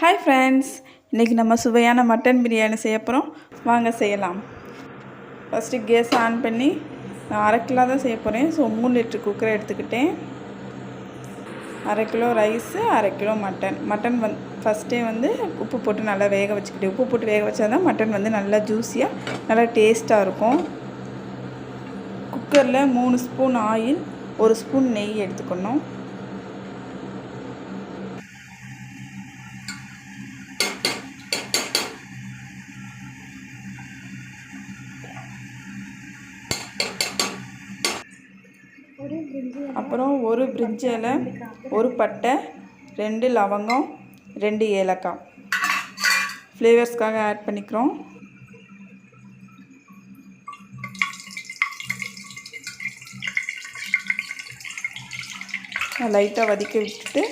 Hi friends இன்றைக்கி நம்ம சுவையான மட்டன் பிரியாணி செய்ய போகிறோம் வாங்க செய்யலாம். ஃபஸ்ட்டு கேஸ் ஆன் பண்ணி நான் அரை கிலோ தான் செய்ய போகிறேன் ஸோ மூணு லிட்ரு குக்கரை எடுத்துக்கிட்டேன். அரை கிலோ ரைஸு அரை கிலோ மட்டன் மட்டன் வந் ஃபஸ்ட்டே வந்து உப்பு போட்டு நல்லா வேக வச்சுக்கிட்டேன். உப்பு போட்டு வேக வச்சா தான் மட்டன் வந்து நல்லா ஜூஸியாக நல்லா டேஸ்ட்டாக இருக்கும். குக்கரில் மூணு ஸ்பூன் ஆயில் ஒரு ஸ்பூன் நெய் எடுத்துக்கணும். அப்புறம் ஒரு பிரிட்ஜில் ஒரு பட்டை ரெண்டு லவங்கம் ரெண்டு ஏலக்காய். ஃப்ளேவர்ஸ்க்காக ஆட் பண்ணிக்கிறோம். லைட்டாக வதக்கி விட்டுட்டு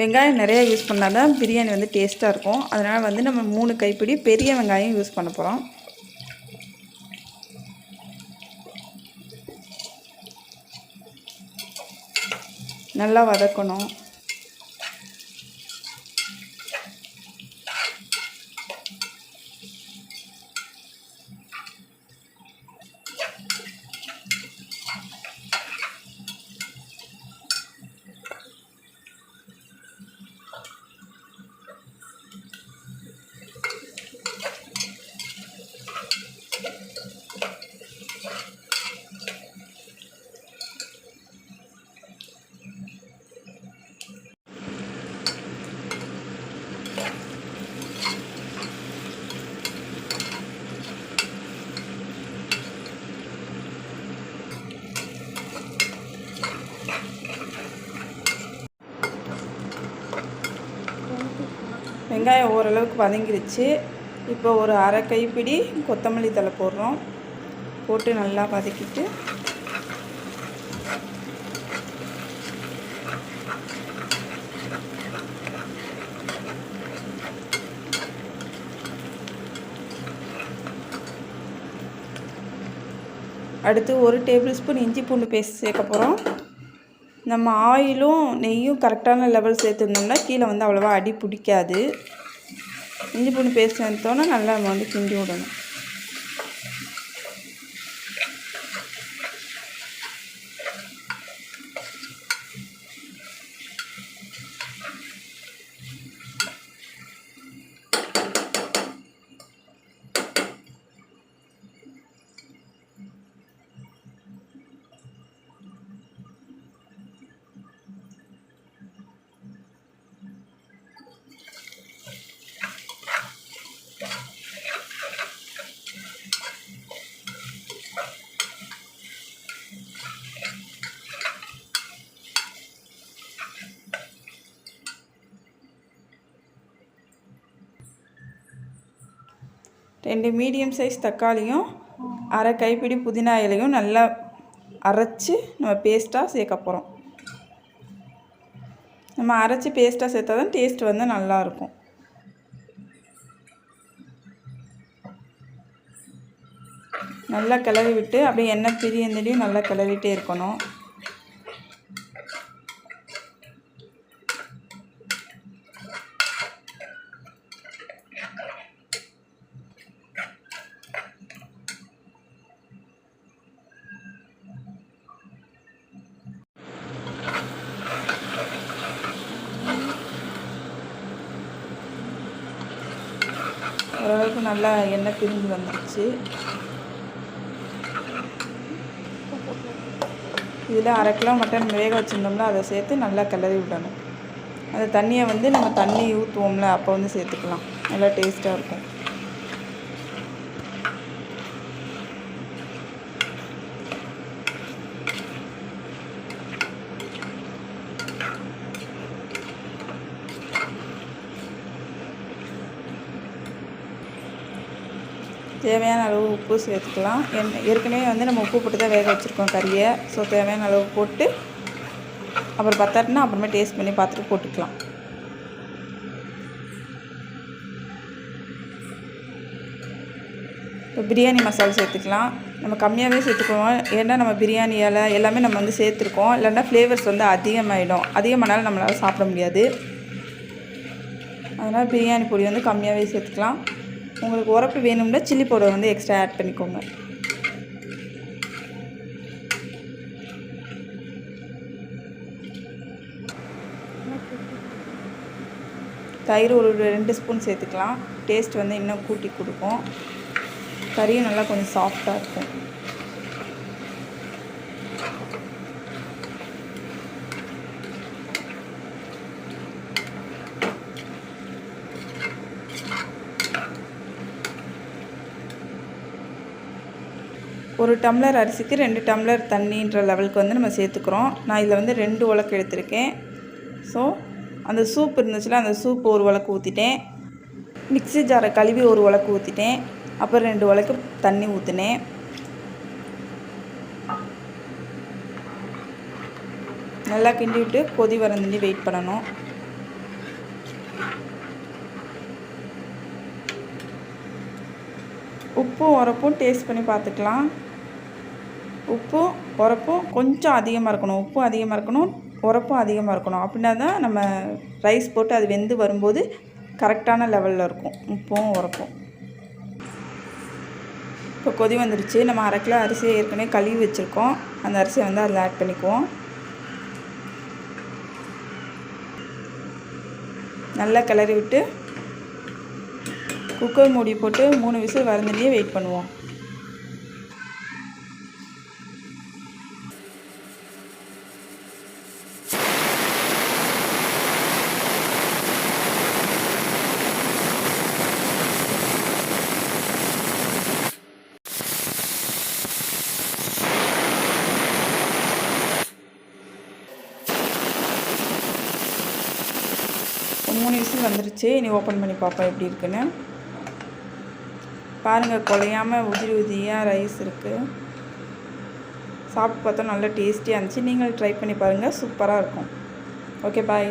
வெங்காயம் நிறையா யூஸ் பண்ணால் தான் பிரியாணி வந்து டேஸ்ட்டாக இருக்கும். அதனால் வந்து நம்ம மூணு கைப்பிடி பெரிய வெங்காயம் யூஸ் பண்ண போகிறோம் நல்லா வதக்கணும். வெங்காயம் ஓரளவுக்கு வதங்கிருச்சு. இப்போ ஒரு அரை கைப்பிடி கொத்தமல்லி தழை போடுறோம். போட்டு நல்லா வதக்கிட்டு. அடுத்து ஒரு டேபிள் ஸ்பூன் இஞ்சி பூண்டு பேஸ்ட் சேர்க்க போகிறோம் நம்ம ஆயிலும் நெய்யும் கரெக்டான லெவல் சேர்த்துருந்தோம்னா கீழே வந்து அவ்வளோவா அடி பிடிக்காது. இஞ்சி பூண்டு பேஸ்ட் எடுத்தோன்னா நல்லா நம்ம வந்து கிண்டி விடணும். ரெண்டு மீடியம் சைஸ் தக்காளியும் அரை கைப்பிடி புதினா இலையும் நல்லா அரைச்சி நம்ம பேஸ்ட்டாக சேர்க்க போகிறோம் நம்ம அரைச்சி பேஸ்ட்டாக சேர்த்தா தான் டேஸ்ட் வந்து நல்லாயிருக்கும் நல்லா கிளறி விட்டு அப்படியே எண்ணெய் பிரியந்தடியும் நல்லா கிளறிட்டே இருக்கணும். ஓரளவுக்கு நல்லா எண்ணெய் பிரிஞ்சு வந்துடுச்சு இதில் அரை கிலோ மட்டன் வேக வச்சுருந்தோம்ல அதை சேர்த்து நல்லா கிளறி விடணும். அந்த தண்ணியை வந்து நம்ம தண்ணி ஊற்றுவோம்ல அப்போ வந்து சேர்த்துக்கலாம். நல்லா டேஸ்ட்டாக இருக்கும். தேவையான அளவு உப்பு சேர்த்துக்கலாம். ஏற்கனவே வந்து நம்ம உப்பு போட்டு தான் வேக வச்சுருக்கோம் கறியை. ஸோ தேவையான அளவு போட்டு அப்புறம் பத்தாட்டினா அப்புறமே டேஸ்ட் பண்ணி பார்த்துட்டு போட்டுக்கலாம். இப்போ பிரியாணி மசாலா சேர்த்துக்கலாம். நம்ம கம்மியாகவே சேர்த்துக்குவோம். ஏன்னா நம்ம பிரியாணி இலை எல்லாமே நம்ம வந்து சேர்த்துருக்கோம். இல்லைன்னா ஃப்ளேவர்ஸ் வந்து அதிகமாகிடும் அதிகமானாலும் நம்மளால் சாப்பிட முடியாது. அதனால் பிரியாணி பொடி வந்து கம்மியாகவே சேர்த்துக்கலாம். உங்களுக்கு உரப்பு வேணும்னா சில்லி பவுடர் வந்து எக்ஸ்ட்ரா ஆட் பண்ணிக்கோங்க. தயிர் ஒரு ரெண்டு ஸ்பூன் சேர்த்துக்கலாம். டேஸ்ட் வந்து இன்னும் கூட்டி கொடுக்கும். கறியும் நல்லா கொஞ்சம் சாஃப்டாக இருக்கும். ஒரு டம்ளர் அரிசிக்கு ரெண்டு டம்ளர் தண்ணின்ற லெவலுக்கு வந்து நம்ம சேர்த்துக்கிறோம். நான் இதில் வந்து ரெண்டு உலக்கு எடுத்திருக்கேன். ஸோ அந்த சூப் இருந்துச்சுன்னா அந்த சூப் ஒரு உலக்கு ஊற்றிட்டேன் மிக்ஸி ஜாரை கழுவி ஒரு உலக்கு ஊற்றிட்டேன் அப்புறம் ரெண்டு உலக்கு தண்ணி ஊற்றினேன் நல்லா கிண்டி விட்டு கொதி வரந்துண்டி வெயிட் பண்ணணும். உப்பும் உரப்பும் டேஸ்ட் பண்ணி பார்த்துக்கலாம். உப்பும் உரப்பும் கொஞ்சம் அதிகமாக இருக்கணும். உப்பும் அதிகமாக இருக்கணும் உரப்பும் அதிகமாக இருக்கணும். அப்படின்னா தான் நம்ம ரைஸ் போட்டு அது வெந்து வரும்போது கரெக்டான லெவலில் இருக்கும். உப்பும் உரப்பும். இப்போ கொதி வந்துடுச்சு நம்ம அரை கிலோ அரிசியை ஏற்கனவே கழுவி வச்சுருக்கோம். அந்த அரிசியை வந்து அதில் ஆட் பண்ணிக்குவோம். நல்லா கிளறி விட்டு குக்கர் மூடி போட்டு மூணு விசில் வரந்துலேயே வெயிட் பண்ணுவோம். மூணு விசில் வந்துருச்சு. இனி ஓப்பன் பண்ணி பார்ப்போம் எப்படி இருக்குன்னு. பாருங்கள் குலையாமல் உதிரி உதிரியாக ரைஸ் இருக்குது சாப்பிட்டு பார்த்தா நல்லா டேஸ்டியாக இருந்துச்சு. நீங்கள் ட்ரை பண்ணி பாருங்கள் சூப்பராக இருக்கும். Okay bye